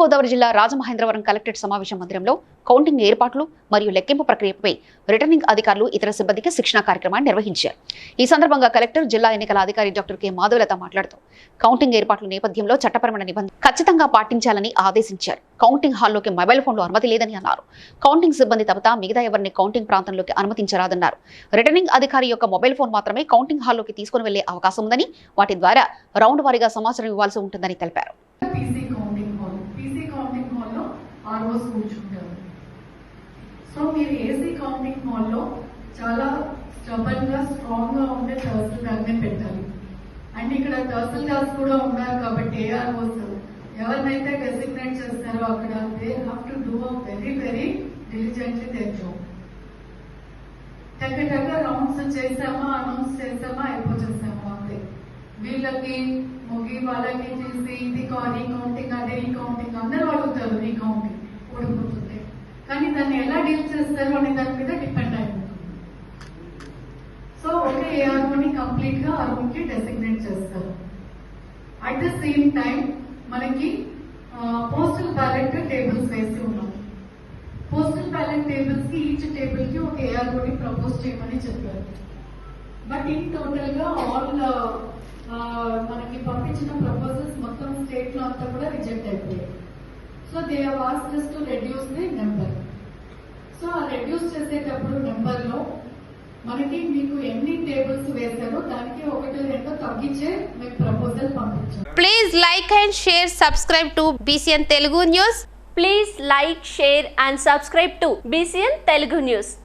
తూర్పుగోదావరి జిల్లా రాజమహేంద్రవరం కలెక్టరేట్ సమావేశ మందిరంలో కౌంటింగ్ ఏర్పాట్లు మరియు లెక్కింపు ప్రక్రియపై రిటర్నింగ్ అధికారులు ఇతర సిబ్బందికి శిక్షణ కార్యక్రమాన్ని నిర్వహించారు. ఈ సందర్భంగా కలెక్టర్ జిల్లా ఎన్నికల అధికారి డాక్టర్ కె. మాధవలత మాట్లాడుతూ కౌంటింగ్ ఏర్పాట్ల నేపథ్యంలో చట్టపరమైన నిబంధన ఖచ్చితంగా పాటించాలని ఆదేశించారు. కౌంటింగ్ హాల్లోకి మొబైల్ ఫోన్లు అనుమతి లేదని అన్నారు. కౌంటింగ్ సిబ్బంది తప్ప మిగతా ఎవరిని కౌంటింగ్ ప్రాంతంలోకి అనుమతించరాదన్నారు. రిటర్నింగ్ అధికారి యొక్క మొబైల్ ఫోన్ మాత్రమే కౌంటింగ్ హాల్లోకి తీసుకుని వెళ్ళే అవకాశం ఉందని వాటి ద్వారా రౌండ్ వారీగా సమాచారం ఇవ్వాల్సి ఉంటుందని తెలిపారు. కౌంటింగ్ ఆ రోజు కూర్చుంటారు. సో మీరు ఏసీ కౌంటింగ్ హాల్లో చాలా స్టబన్గా స్ట్రాంగ్గా ఉండే తహసీల్దార్నే పెట్టాలి. అండ్ ఇక్కడ తహసీల్దార్స్ కూడా ఉన్నారు కాబట్టి ఏఆర్ఓస్ ఎవరినైతే డెసిగ్నేట్ చేస్తారో అక్కడ they have to do a very very diligently their job rounds చేసామా అనౌన్స్ చేసామా అయిపోచేసామా అంతే. వీళ్ళకి ముగి వాళ్ళకి చేసి ఇది ఈ కౌంటింగ్ అదే ఈ కౌంటింగ్ దాన్ని ఎలా డీల్ చేస్తారు అనే దాని మీద డిపెండ్ అయింది సో ఒక ఏఆర్ఓని కంప్లీట్గా ఆ డెసిగ్నేట్ చేస్తారు. అట్ ద సేమ్ టైం మనకి పోస్టల్ బ్యాలెట్ టేబుల్స్ వేసి ఉన్నాం పోస్టల్ బ్యాలెట్ టేబుల్స్కి ఈచ్ టేబుల్కి ఒక ఏఆర్ఓని ప్రపోజ్ చేయమని చెప్పారు. బట్ ఇన్ టోటల్గా ఆల్ మనకి పంపించిన ప్రపోజల్స్ మొత్తం స్టేట్లో అంతా కూడా రిజెక్ట్ అయిపోయాయి. So they was to reduce the number ఆ రెడ్యూస్ చేసేటప్పుడు నెంబర్లో మనకి మీకు ఎన్ని టేబుల్స్ వేశారో దానికి ఒకటి రెండు తగ్గించే మీకు ప్రపోజల్ పంపించాం Please like and share, subscribe to BCN Telugu News. Please like, share and subscribe to BCN Telugu News.